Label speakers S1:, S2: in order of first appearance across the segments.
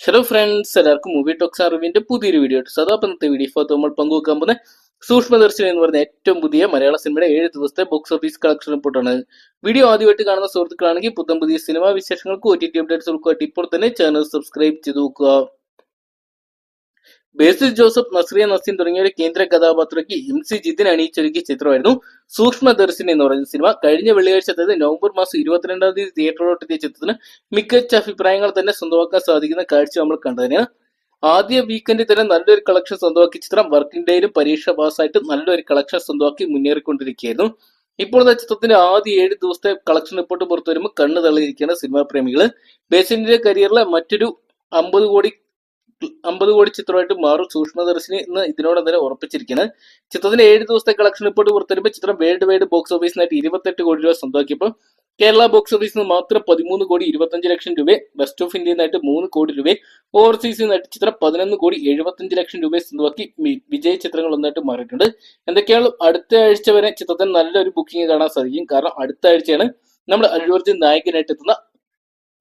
S1: Hello friends എല്ലാവർക്കും movie talks അറിവിന്റെ പുതിയൊരു വീഡിയോ സദാ ഇന്നത്തെ വീഡിയോ ഇപ്പോൾ നമ്മൾ പങ്കുവെക്കാൻ പോകുന്ന സൂക്ഷ്മദർശനം എന്ന് പറഞ്ഞ ഏറ്റവും പുതിയ മലയാള സിനിമയുടെ ഏഴ് ദിവസത്തെ ബോക്സ് ഓഫീസ് കളക്ഷൻ റിപ്പോർട്ടാണ് വീഡിയോ ആദ്യമായിട്ട് കാണുന്ന സുഹൃത്തുക്കളാണെങ്കിൽ പുതിയ പുതിയ സിനിമാ വിശേഷങ്ങൾക്ക് ഒ ടി ടി അപ്ഡേറ്റ്സ് ഉൾക്കാട്ടി ഇപ്പോൾ തന്നെ ചാനൽ സബ്സ്ക്രൈബ് ചെയ്ത് നോക്കുക. ബേസിൽ ജോസഫ് നസ്രിയ നസീൻ തുടങ്ങിയ ഒരു കേന്ദ്ര കഥാപാത്രയ്ക്ക് എം സി ജിതിൻ അണിയിച്ചൊരുക്കിയ ചിത്രമായിരുന്നു സൂക്ഷ്മദർശിനി എന്ന് പറയുന്ന സിനിമ. കഴിഞ്ഞ വെള്ളിയാഴ്ച അതായത് നവംബർ മാസം ഇരുപത്തിരണ്ടാം തീയതി തിയേറ്ററിലോട്ടെത്തിയ ചിത്രത്തിന് മികച്ച അഭിപ്രായങ്ങൾ തന്നെ സ്വന്തമാക്കാൻ സാധിക്കുന്ന കാഴ്ച നമ്മൾ കണ്ടതിന് ആദ്യ വീക്കെൻഡിൽ തന്നെ നല്ലൊരു കളക്ഷൻ സ്വന്തമാക്കിയ ചിത്രം. വർക്കിംഗ് ഡേയിലും പരീക്ഷ പാസ്സായിട്ട് നല്ലൊരു കളക്ഷൻ സ്വന്തമാക്കി മുന്നേറിക്കൊണ്ടിരിക്കുകയായിരുന്നു. ഇപ്പോൾ ചിത്രത്തിന്റെ ആദ്യ ഏഴ് ദിവസത്തെ കളക്ഷൻ റിപ്പോർട്ട് പുറത്തു വരുമ്പോൾ കണ്ണു തള്ളിയിരിക്കുകയാണ് സിനിമാ പ്രേമികൾ ബേസിന്റെ കരിയറിലെ മറ്റൊരു അമ്പത് കോടി അമ്പത് കോടി ചിത്രമായിട്ട് മാറും സൂക്ഷ്മദർശിനി എന്ന് ഇതിനോടം തന്നെ ഉറപ്പിച്ചിരിക്കുന്നത് ചിത്രത്തിന്റെ ഏഴ് ദിവസത്തെ കളക്ഷൻ റിപ്പോർട്ട് പുറത്തുവരുമ്പോൾ ചിത്രം വേൾഡ് വൈഡ് ബോക്സ് ഓഫീസിനായിട്ട് ഇരുപത്തെട്ട് കോടി രൂപ സ്വന്തമാക്കിയപ്പോൾ കേരള ബോക്സ് ഓഫീസിൽ നിന്ന് മാത്രം പതിമൂന്ന് കോടി ഇരുപത്തഞ്ച് ലക്ഷം രൂപ വെസ്റ്റ് ഓഫ് ഇന്ത്യയിൽ നിന്നായിട്ട് മൂന്ന് കോടി രൂപ ഓവർസീസിൽ നിന്നായിട്ട് ചിത്രം പതിനൊന്ന് കോടി എഴുപത്തഞ്ച് ലക്ഷം രൂപ സ്വന്തമാക്കി വിജയ ചിത്രങ്ങൾ ഒന്നായിട്ട് മാറിയിട്ടുണ്ട്. എന്തൊക്കെയാണ് അടുത്ത ആഴ്ച വരെ ചിത്രത്തിന് നല്ലൊരു ബുക്കിംഗ് കാണാൻ സാധിക്കും? കാരണം അടുത്ത ആഴ്ചയാണ് നമ്മുടെ അല്ലു അർജുൻ നായകനായിട്ട് എത്തുന്ന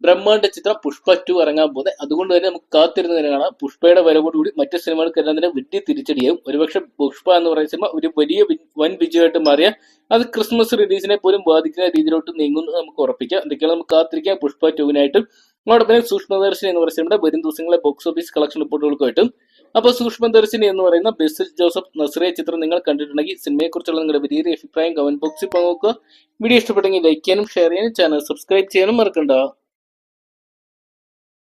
S1: ബ്രഹ്മാണ്ഡ ചിത്രം പുഷ്പ ടു ഇറങ്ങാൻ പോകുന്നത്. അതുകൊണ്ട് തന്നെ നമുക്ക് കാത്തിരുന്ന് തന്നെ കാണാം. പുഷ്പയുടെ വരവോടുകൂടി മറ്റ് സിനിമകൾക്കെല്ലാം തന്നെ വലിയ തിരിച്ചടിയാവും. ഒരുപക്ഷെ പുഷ്പ എന്ന് പറയുന്ന സിനിമ ഒരു വലിയ വൻ വിജയമായിട്ട് മാറിയ അത് ക്രിസ്മസ് റിലീസിനെ പോലും ബാധിക്കുന്ന രീതിയിലോട്ട് നീങ്ങുന്നു നമുക്ക് ഉറപ്പിക്കാം. എന്തൊക്കെയാണ് നമുക്ക് കാത്തിരിക്കാം. പുഷ്പ ടുവിനായിട്ടും അതോടൊപ്പം സൂക്ഷ്മദർശിനി എന്ന് പറയുന്ന സിനിമയുടെ വരും ദിവസങ്ങളെ ബോക്സ് ഓഫീസ് കളക്ഷൻ റിപ്പോർട്ടുകൾക്കായിട്ടും അപ്പോൾ സൂക്ഷ്മദർശിനി എന്ന് പറയുന്ന ബെസിൽ ജോസഫ് നസ്രിയ ചിത്രം നിങ്ങൾ കണ്ടിട്ടുണ്ടെങ്കിൽ സിനിമയെക്കുറിച്ചുള്ള നിങ്ങളുടെ വലിയ അഭിപ്രായം കമന്റ് ബോക്സിൽ പങ്കുവെക്കുക. വീഡിയോ ഇഷ്ടപ്പെട്ടെങ്കിൽ ലൈക്ക് ചെയ്യാനും ഷെയർ ചെയ്യാനും ചാനൽ സബ്സ്ക്രൈബ് ചെയ്യാനും മറക്കണ്ട.